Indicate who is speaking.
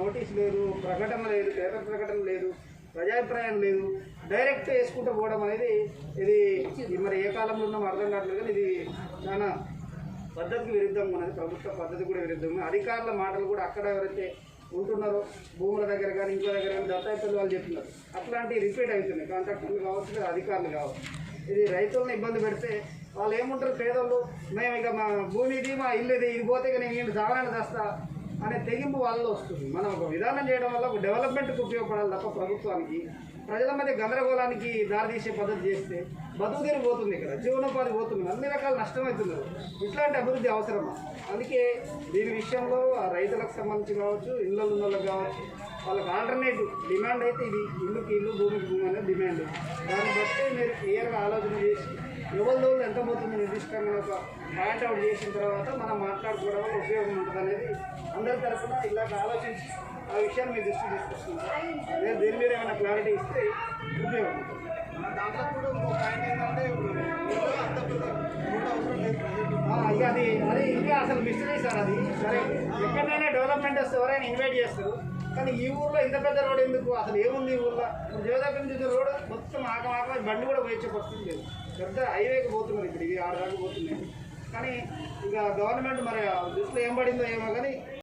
Speaker 1: Notice లేదు ప్రకటన లేదు పేపర్ ప్రకటన లేదు ప్రజాభిప్రాయం లేదు. డైరెక్ట్ వేసుకుంటూ పోవడం అనేది ఇది మరి ఏ కాలంలో ఉన్నాం అర్థం కావట్లేదు కానీ ఇది చాలా పద్ధతికి విరుద్ధంగా ఉన్నది. ప్రభుత్వ పద్ధతి కూడా విరుద్ధంగా అధికారుల మాటలు కూడా అక్కడ ఎవరైతే ఉంటున్నారో భూముల దగ్గర కానీ ఇంట్లో దగ్గర కానీ దత్తాయితులు వాళ్ళు చెప్తున్నారు. అట్లాంటివి రిపీట్ అవుతున్నాయి. కాంట్రాక్టర్లు కావచ్చు లేదా అధికారులు కావచ్చు. ఇది రైతులను ఇబ్బంది పెడితే వాళ్ళు ఏముంటారు పేదోళ్ళు? మేము ఇక మా భూమి ఇది మా ఇల్లు ఇది ఇది పోతే ఇక నేను ఈయన దస్తా అనే తెగింపు వాళ్ళలో వస్తుంది. మనం ఒక విధానం చేయడం వల్ల ఒక డెవలప్మెంట్కి ఉపయోగపడాలి తప్ప ప్రభుత్వానికి ప్రజల మధ్య గందరగోళానికి దారితీసే పద్ధతి చేస్తే బతుకు తీరు పోతుంది ఇక్కడ జీవనోపాధి పోతుంది. అన్ని రకాల నష్టం అవుతున్నారు ఇట్లాంటి అభివృద్ధి అవసరమా? అందుకే దీని విషయంలో ఆ రైతులకు సంబంధించి కావచ్చు ఇళ్ళ ఉన్న వాళ్ళకి కావచ్చు వాళ్ళకి ఆల్టర్నేటివ్ డిమాండ్ అయితే ఇది. ఇల్లుకి ఇల్లు భూమికి భూమి అనేది డిమాండ్. దాన్ని బట్టి మీరు క్లియర్గా ఆలోచన చేసి ఎవరి రోజులు ఎంత పోతుంది నిర్దిష్టంగా ఒక పాయింట్ అవుట్ చేసిన తర్వాత మనం మాట్లాడుకోవడం వల్ల ఉపయోగం ఉంటుంది అనేది అందరి తరఫున ఇలాగ ఆలోచించి ఆ విషయాన్ని మీ దృష్టి తీసుకొస్తున్నాం నేను దీని మీద ఏమైనా క్లారిటీ ఇస్తే ఉపయోగం ఉంటుంది
Speaker 2: దాంట్లో కూడా ఇంకో పాయింట్ ఏంటంటే
Speaker 1: అది అది ఇంకా అసలు మిస్టరీ సార్ అది. సరే ఎక్కడైనా డెవలప్మెంట్ వస్తే ఎవరైనా ఇన్వైట్ చేస్తారు. కానీ ఈ ఊర్లో ఇంత పెద్ద రోడ్ ఎందుకు? అసలు ఏముంది ఈ ఊర్లో? దేవదాపి నుంచి రోడ్ మొత్తం ఆకం ఆకం బండి కూడా పోయే పరిస్థితి లేదు. పెద్ద హైవేకి పోతున్నారు కానీ ఇక గవర్నమెంట్ మరి దృష్టిలో ఏం పడిందో ఏమో కానీ